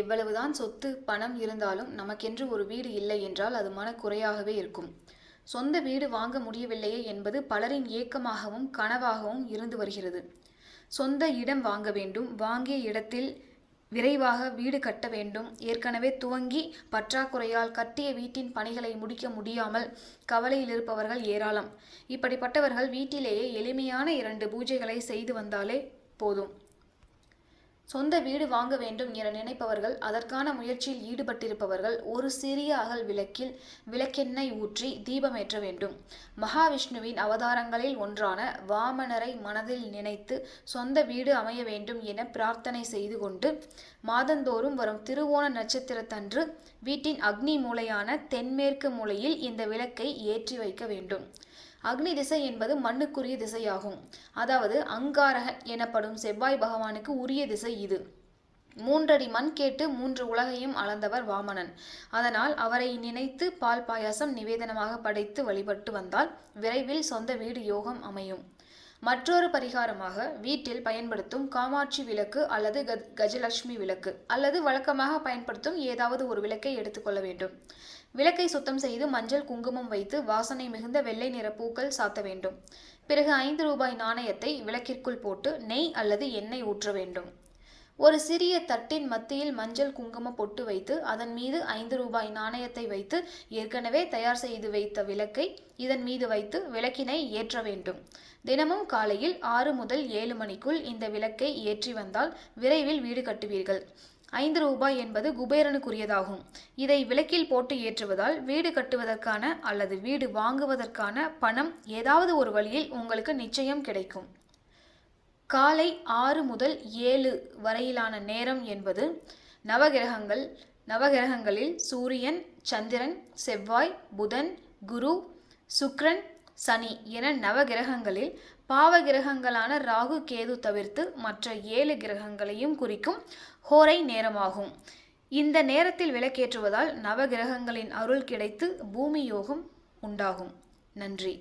எவ்வளவுதான் சொத்து பணம் இருந்தாலும் நமக்கென்று ஒரு வீடு இல்லை என்றால் அது மனக்குறையாகவே இருக்கும். சொந்த வீடு வாங்க முடியவில்லையே என்பது பலரின் ஏக்கமாகவும் கனவாகவும் இருந்து வருகிறது. சொந்த இடம் வாங்க வேண்டும் வாங்கிய இடத்தில் விரைவாக வீடு கட்ட வேண்டும். ஏற்கனவே துவங்கி பற்றாக்குறையால் கட்டிய வீட்டின் பணிகளை முடிக்க முடியாமல் கவலையில் இருப்பவர்கள் ஏராளம். இப்படிப்பட்டவர்கள் வீட்டிலேயே எளிமையான இரண்டு பூஜைகளை செய்து வந்தாலே போதும். சொந்த வீடு வாங்க வேண்டும் என நினைப்பவர்கள் அதற்கான முயற்சியில் ஈடுபட்டிருப்பவர்கள் ஒரு சிறிய அகல் விளக்கில் விளக்கெண்ணெய் ஊற்றி தீபமேற்ற வேண்டும். மகாவிஷ்ணுவின் அவதாரங்களில் ஒன்றான வாமனரை மனதில் நினைத்து சொந்த வீடு அமைய வேண்டும் என பிரார்த்தனை செய்து கொண்டு மாதந்தோறும் வரும் திருவோண நட்சத்திரத்தன்று வீட்டின் அக்னி மூலையான தென்மேற்கு மூலையில் இந்த விளக்கை ஏற்றி வைக்க வேண்டும். அக்னி திசை என்பது மண்ணுக்குரிய திசையாகும். அதாவது அங்காரகன் எனப்படும் செவ்வாய் பகவானுக்கு உரிய திசை இது. மூன்றடி மண் கேட்டு மூன்று உலகையும் அளந்தவர் வாமனன். அதனால் அவரை நினைத்து பால் பாயாசம் நிவேதனமாக படைத்து வழிபட்டு வந்தால் விரைவில் சொந்த வீடு யோகம் அமையும். மற்றொரு பரிகாரமாக வீட்டில் பயன்படுத்தும் காமாட்சி விளக்கு அல்லது கஜலட்சுமி விளக்கு அல்லது வழக்கமாக பயன்படுத்தும் ஏதாவது ஒரு விளக்கை எடுத்துக்கொள்ள வேண்டும். விளக்கை சுத்தம் செய்து மஞ்சள் குங்குமம் வைத்து வாசனை மிகுந்த வெள்ளை நிற பூக்கள் சாத்த வேண்டும். பிறகு ஐந்து ரூபாய் நாணயத்தை விளக்கிற்குள் போட்டு நெய் அல்லது எண்ணெய் ஊற்ற வேண்டும். ஒரு சிறிய தட்டின் மத்தியில் மஞ்சள் குங்கும பொட்டு வைத்து அதன் மீது ஐந்து ரூபாய் நாணயத்தை வைத்து ஏற்கனவே தயார் செய்து வைத்த விளக்கை இதன் மீது வைத்து விளக்கினை ஏற்ற வேண்டும். தினமும் காலையில் ஆறு முதல் ஏழு மணிக்குள் இந்த விளக்கை ஏற்றி வந்தால் விரைவில் வீடு கட்டுவீர்கள். ஐந்து ரூபாய் என்பது குபேரனுக்குரியதாகும். இதை விளக்கில் போட்டு ஏற்றுவதால் வீடு கட்டுவதற்கான அல்லது வீடு வாங்குவதற்கான பணம் ஏதாவது ஒரு வழியில் உங்களுக்கு நிச்சயம் கிடைக்கும். காலை ஆறு முதல் ஏழு வரையிலான நேரம் என்பது நவகிரகங்கள் நவகிரகங்களில் சூரியன் சந்திரன் செவ்வாய் புதன் குரு சுக்ரன் சனி என நவகிரகங்களில் பாவகிரகங்களான ராகு கேது தவிர்த்து மற்ற ஏழு கிரகங்களையும் குறிக்கும் ஹோரை நேரமாகும். இந்த நேரத்தில் விளக்கேற்றுவதால் நவகிரகங்களின் அருள் கிடைத்து பூமி யோகம் உண்டாகும். நன்றி.